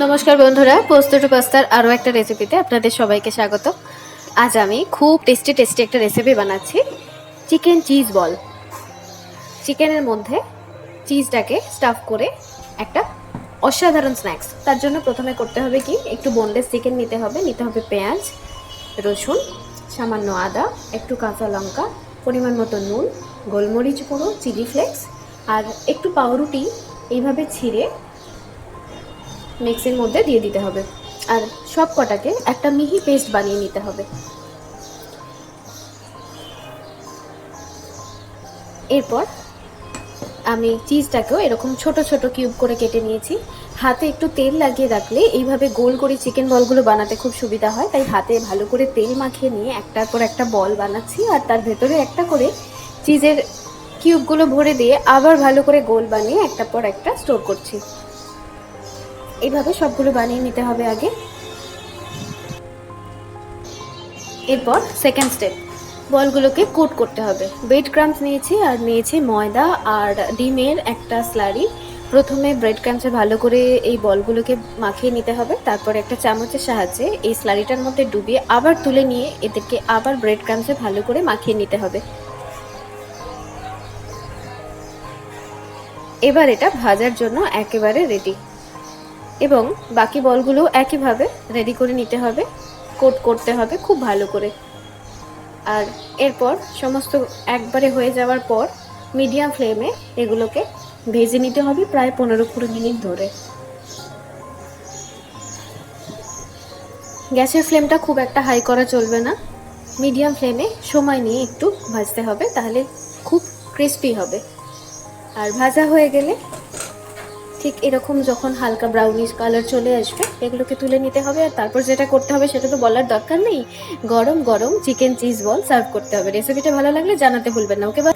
নমস্কার বন্ধুরা, পোস্ত টু পাস্তার আরও একটা রেসিপিতে আপনাদের সবাইকে স্বাগত। আজ আমি খুব টেস্টি টেস্টি একটা রেসিপি বানাচ্ছি চিকেন চিজ বল চিকেনের মধ্যে চিজটাকে স্টাফ করে একটা অসাধারণ স্ন্যাক্স তার জন্য প্রথমে করতে হবে কি, একটু বোনলেস চিকেন নিতে হবে নিতে হবে পেঁয়াজ, রসুন, সামান্য আদা, একটু কাঁচা লঙ্কা, পরিমাণ মতো নুন, গোলমরিচ গুঁড়ো চিলি ফ্লেক্স আর একটু পাউরুটি, এইভাবে ছিঁড়ে মিক্সির মধ্যে দিয়ে দিতে হবে। আর সব কটাকে একটা মিহি পেস্ট বানিয়ে নিতে হবে। এরপর আমি চিজটাকেও এরকম ছোট ছোট কিউব করে কেটে নিয়েছি। হাতে একটু তেল লাগিয়ে রাখলে এইভাবে গোল করে চিকেন বলগুলো বানাতে খুব সুবিধা হয়। তাই হাতে ভালো করে তেল মাখিয়ে নিয়ে একটার পর একটা বল বানাচ্ছি আর তার ভেতরে একটা করে চিজের কিউবগুলো ভরে দিয়ে আবার ভালো করে গোল বানিয়ে একটা পর একটা স্টোর করছি। এইভাবে সবগুলো বানিয়ে নিতে হবে আগে। এরপর সেকেন্ড স্টেপ বলগুলোকে কোট করতে হবে। ব্রেড ক্রামস নিয়েছি আর নিয়েছি ময়দা আর ডিমের একটা স্লারি। প্রথমে ব্রেড ক্রামসে ভালো করে এই বলগুলোকে মাখিয়ে নিতে হবে, তারপর একটা চামচের সাহায্যে এই স্লারিটার মধ্যে ডুবিয়ে আবার তুলে নিয়ে এদেরকে আবার ব্রেড ক্রামসে ভালো করে মাখিয়ে নিতে হবে। এবার এটা ভাজার জন্য একেবারে রেডি এবং বাকি বলগুলো একইভাবে রেডি করে নিতে হবে কোট করতে হবে খুব ভালো করে। আর এরপর সমস্ত একবারে হয়ে যাওয়ার পর মিডিয়াম ফ্লেমে এগুলোকে ভেজে নিতে হবে প্রায় পনেরো কুড়ি মিনিট ধরে। গ্যাসের ফ্লেমটা খুব একটা হাই করা চলবে না। মিডিয়াম ফ্লেমে সময় নিয়ে একটু ভাজতে হবে, তাহলে খুব ক্রিস্পি হবে। আর ভাজা হয়ে গেলে ঠিক এরকম যখন হালকা ব্রাউনিশ কালার চলে আসবে, এগুলোকে তুলে নিতে হবে আর তারপর যেটা করতে হবে সেটা তো বলার দরকার নেই। গরম গরম চিকেন চিজ বল সার্ভ করতে হবে। রেসিপিটা ভালো লাগলে জানাতে ভুলবেন না ওকে বা